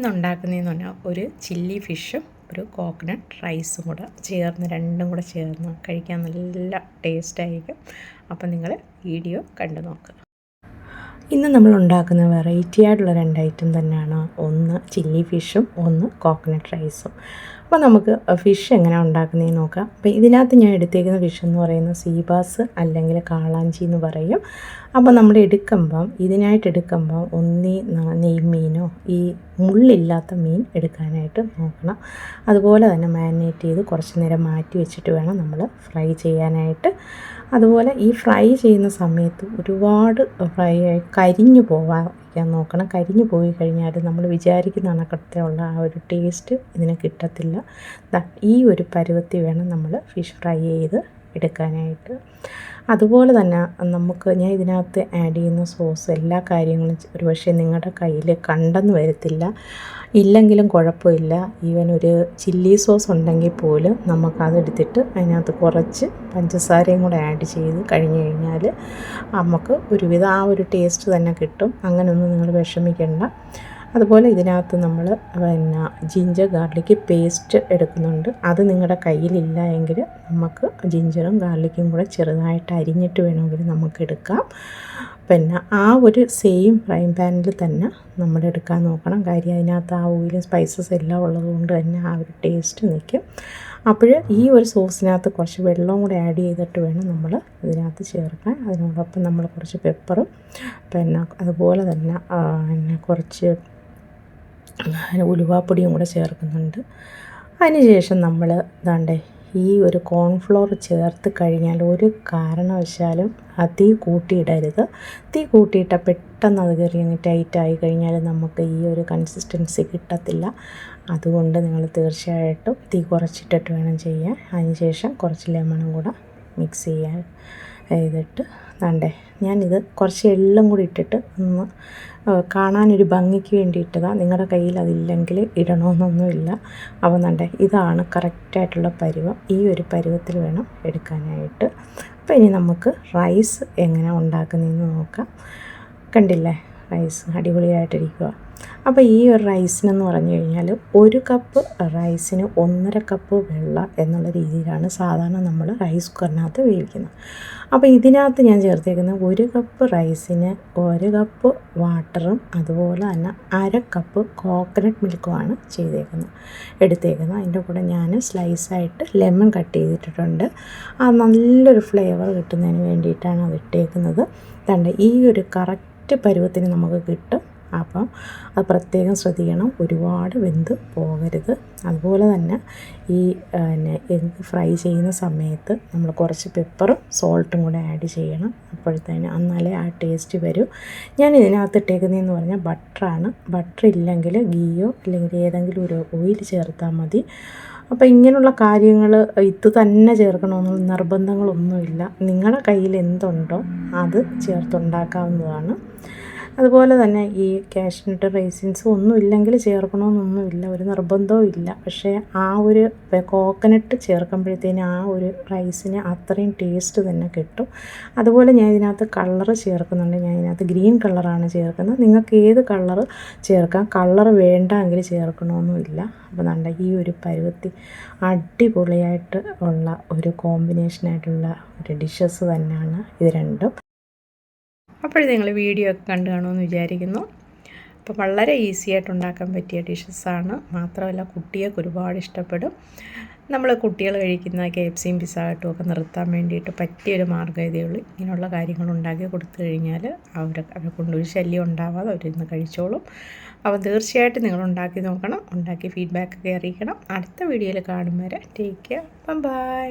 ഇന്ന് ഉണ്ടാക്കുന്നതെന്ന് പറഞ്ഞാൽ ഒരു ചില്ലി ഫിഷും ഒരു കോക്കനട്ട് റൈസും കൂടെ ചേർന്ന് രണ്ടും കൂടെ ചേർന്ന് കഴിക്കാൻ നല്ല ടേസ്റ്റായിരിക്കും. അപ്പം നിങ്ങൾ വീഡിയോ കണ്ടു നോക്കുക ഇന്ന് നമ്മൾ ഉണ്ടാക്കുന്ന വെറൈറ്റി ആയിട്ടുള്ള രണ്ട് ഐറ്റം തന്നെയാണ് ഒന്ന് ചില്ലി ഫിഷും ഒന്ന് കോക്കനട്ട് റൈസും. അപ്പോൾ നമുക്ക് ഫിഷ് എങ്ങനെ ഉണ്ടാക്കുന്നതെന്ന് നോക്കാം. അപ്പോൾ ഇതിനകത്ത് ഞാൻ എടുത്തേക്കുന്ന ഫിഷ് എന്ന് പറയുന്നത് സീബാസ് അല്ലെങ്കിൽ കാളാഞ്ചി എന്ന് പറയും. അപ്പോൾ നമ്മൾ എടുക്കുമ്പം ഇതിനായിട്ട് എടുക്കുമ്പം ഒന്നീ നെയ്മീനോ ഈ മുള്ളില്ലാത്ത മീൻ എടുക്കാനായിട്ട് നോക്കണം. അതുപോലെ തന്നെ മാരിനേറ്റ് ചെയ്ത് കുറച്ച് നേരം മാറ്റി വെച്ചിട്ട് വേണം നമ്മൾ ഫ്രൈ ചെയ്യാനായിട്ട്. അതുപോലെ ഈ ഫ്രൈ ചെയ്യുന്ന സമയത്ത് ഒരുപാട് ഫ്രൈ കരിഞ്ഞു പോവാതിരിക്കാൻ നോക്കണം. കരിഞ്ഞു പോയി കഴിഞ്ഞാൽ നമ്മൾ വിചാരിക്കുന്ന കണക്കത്തിലുള്ള ആ ഒരു ടേസ്റ്റ് ഇതിന് കിട്ടത്തില്ല. ഈ ഒരു പരുവത്തിൽ വേണം നമ്മൾ ഫിഷ് ഫ്രൈ ചെയ്ത് എടുക്കാനായിട്ട്. അതുപോലെ തന്നെ നമുക്ക് ഞാൻ ഇതിനകത്ത് ആഡ് ചെയ്യുന്ന സോസ് എല്ലാ കാര്യങ്ങളും ഒരു പക്ഷേ നിങ്ങളുടെ കയ്യിൽ കണ്ടെന്ന് വരത്തില്ല. ഇല്ലെങ്കിലും കുഴപ്പമില്ല. ഈവൻ ഒരു ചില്ലി സോസ് ഉണ്ടെങ്കിൽ പോലും നമുക്കതെടുത്തിട്ട് അതിനകത്ത് കുറച്ച് പഞ്ചസാരയും കൂടെ ആഡ് ചെയ്ത് കഴിഞ്ഞ് കഴിഞ്ഞാൽ നമുക്ക് ഒരുവിധം ആ ഒരു ടേസ്റ്റ് തന്നെ കിട്ടും. അങ്ങനെയൊന്നും നിങ്ങൾ വിഷമിക്കേണ്ട. അതുപോലെ ഇതിനകത്ത് നമ്മൾ പിന്നെ ജിഞ്ചർ ഗാർലിക് പേസ്റ്റ് എടുക്കുന്നുണ്ട്. അത് നിങ്ങളുടെ കയ്യിലില്ല എങ്കിൽ നമുക്ക് ജിഞ്ചറും ഗാർലിക്കും കൂടെ ചെറുതായിട്ട് അരിഞ്ഞിട്ട് വേണമെങ്കിൽ നമുക്ക് എടുക്കാം. പിന്നെ ആ ഒരു സെയിം ഫ്രൈ പാനിൽ തന്നെ നമ്മൾ എടുക്കാൻ നോക്കണം. കാര്യം അതിനകത്ത് ആ ഓയിലും സ്പൈസസ് എല്ലാം ഉള്ളതുകൊണ്ട് തന്നെ ആ ഒരു ടേസ്റ്റ് നിൽക്കും. അപ്പോൾ ഈ ഒരു സോസിനകത്ത് കുറച്ച് വെള്ളവും കൂടെ ആഡ് ചെയ്തിട്ട് വേണം നമ്മൾ ഇതിനകത്ത് ചേർക്കാൻ. അതിനോടൊപ്പം നമ്മൾ കുറച്ച് പെപ്പറും പിന്നെ അതുപോലെ തന്നെ പിന്നെ കുറച്ച് ഉലുവാപ്പൊടിയും കൂടെ ചേർക്കുന്നുണ്ട്. അതിനുശേഷം നമ്മൾ ഇതാണ്ടേ ഈ ഒരു കോൺഫ്ലോർ ചേർത്ത് കഴിഞ്ഞാൽ ഒരു കാരണവശാലും ആ തീ കൂട്ടിയിടരുത്. തീ കൂട്ടിയിട്ട പെട്ടെന്ന് അത് കയറി ടൈറ്റായി കഴിഞ്ഞാൽ നമുക്ക് ഈ ഒരു കൺസിസ്റ്റൻസി കിട്ടത്തില്ല. അതുകൊണ്ട് നിങ്ങൾ തീർച്ചയായിട്ടും തീ കുറച്ചിട്ടിട്ട് വേണം ചെയ്യാൻ. അതിനുശേഷം കുറച്ച് ലെമണും കൂടെ മിക്സ് ചെയ്യാൻ. ചെയ്തിട്ട് വേണ്ടേ ഞാനിത് കുറച്ച് എള്ളും കൂടി ഇട്ടിട്ട് ഒന്ന് കാണാനൊരു ഭംഗിക്ക് വേണ്ടി ഇട്ടതാണ് നിങ്ങളുടെ കയ്യിൽ അതില്ലെങ്കിൽ ഇടണമെന്നൊന്നുമില്ല അപ്പോൾ വേണ്ടേ ഇതാണ് കറക്റ്റായിട്ടുള്ള പരുവം. ഈ ഒരു പരുവത്തിൽ വേണം എടുക്കാനായിട്ട്. അപ്പോൾ ഇനി നമുക്ക് റൈസ് എങ്ങനെ ഉണ്ടാക്കുന്നതെന്ന് നോക്കാം. കണ്ടില്ലേ? റൈസ് അടിപൊളിയായിട്ടിരിക്കുക അപ്പോൾ ഈ ഒരു റൈസിനെന്ന് പറഞ്ഞു കഴിഞ്ഞാൽ ഒരു കപ്പ് റൈസിന് ഒന്നര കപ്പ് വെള്ളം എന്നുള്ള രീതിയിലാണ് സാധാരണ നമ്മൾ റൈസ് കുക്കറിനകത്ത് വേവിക്കുന്നത്. അപ്പോൾ ഇതിനകത്ത് ഞാൻ ചേർത്തേക്കുന്നത് ഒരു കപ്പ് റൈസിന് ഒരു കപ്പ് വാട്ടറും അതുപോലെ തന്നെ അര കപ്പ് കോക്കനട്ട് മിൽക്കുമാണ് ചെയ്തേക്കുന്നത്. എടുത്തേക്കുന്നത്. അതിന്റെ കൂടെ ഞാൻ സ്ലൈസായിട്ട് ലെമൺ കട്ട് ചെയ്തിട്ടിട്ടുണ്ട് ആ നല്ലൊരു ഫ്ലേവർ കിട്ടുന്നതിന് വേണ്ടിയിട്ടാണ് അത് ഇട്ടേക്കുന്നത്. ഈ ഒരു കറക്റ്റ് പരുവത്തിന് നമുക്ക് കിട്ടും. അപ്പം അത് പ്രത്യേകം ശ്രദ്ധിക്കണം. ഒരുപാട് വെന്ത് പോകരുത്. അതുപോലെ തന്നെ ഈ പിന്നെ എഗ്ഗ് ഫ്രൈ ചെയ്യുന്ന സമയത്ത് നമ്മൾ കുറച്ച് പെപ്പറും സോൾട്ടും കൂടെ ആഡ് ചെയ്യണം. അപ്പോഴത്തേന് എന്നാലേ ആ ടേസ്റ്റ് വരും. ഞാൻ ഇതിനകത്ത് ഇട്ടേക്കുന്നതെന്ന് പറഞ്ഞാൽ ബട്ടറാണ്. ബട്ടർ ഇല്ലെങ്കിൽ ഗീയോ അല്ലെങ്കിൽ ഏതെങ്കിലും ഒരു ഓയിൽ ചേർത്താൽ മതി. അപ്പോൾ ഇങ്ങനെയുള്ള കാര്യങ്ങൾ ഇത് തന്നെ ചേർക്കണമെന്നുള്ള നിർബന്ധങ്ങളൊന്നുമില്ല. നിങ്ങളുടെ കയ്യിൽ എന്തുണ്ടോ അത് ചേർത്തുണ്ടാക്കാവുന്നതാണ് അതുപോലെ തന്നെ ഈ കാഷ്നട്ട് റേസിൻസ് ഒന്നും ഇല്ലെങ്കിൽ ചേർക്കണമെന്നൊന്നുമില്ല ഒരു നിർബന്ധവും ഇല്ല. പക്ഷേ ആ ഒരു കോക്കനട്ട് ചേർക്കുമ്പോഴത്തേന് ആ ഒരു റൈസിന് അത്രയും ടേസ്റ്റ് തന്നെ കിട്ടും. അതുപോലെ ഞാൻ ഇതിനകത്ത് കളറ് ചേർക്കുന്നുണ്ട്. ഞാൻ ഇതിനകത്ത് ഗ്രീൻ കളറാണ് ചേർക്കുന്നത്. നിങ്ങൾക്ക് ഏത് കളറ് ചേർക്കാം? കളർ വേണ്ടെങ്കിൽ ചേർക്കണമെന്നുമില്ല അപ്പോൾ നല്ല ഈ ഒരു പരുവത്തി അടിപൊളിയായിട്ട് ഉള്ള ഒരു കോമ്പിനേഷനായിട്ടുള്ള ഒരു ഡിഷസ് തന്നെയാണ് ഇത് രണ്ടും. അപ്പോൾ നിങ്ങൾ വീഡിയോ ഒക്കെ കണ്ടു കാണുമെന്ന് വിചാരിക്കുന്നു. അപ്പോൾ വളരെ ഈസി ആയിട്ട് ഉണ്ടാക്കാൻ പറ്റിയ ഡിഷസാണ് മാത്രമല്ല കുട്ടികൾക്ക് ഒരുപാട് ഇഷ്ടപ്പെടും. നമ്മൾ കുട്ടികൾ കഴിക്കുന്ന കേപ്സിയും പിസായിട്ടും ഒക്കെ നിർത്താൻ വേണ്ടിയിട്ട് പറ്റിയൊരു മാർഗം ഇതേ ഉള്ളൂ. ഇങ്ങനെയുള്ള കാര്യങ്ങൾ ഉണ്ടാക്കി കൊടുത്തു കഴിഞ്ഞാൽ അവർ അവരെ കൊണ്ടൊരു ശല്യം ഉണ്ടാവാതെ അവരിന്ന് കഴിച്ചോളും. അപ്പോൾ തീർച്ചയായിട്ടും നിങ്ങൾ ഉണ്ടാക്കി നോക്കണം. ഉണ്ടാക്കി ഫീഡ്ബാക്ക് ഒക്കെ അറിയിക്കണം. അടുത്ത വീഡിയോയിൽ കാണും വരെ. Take care bye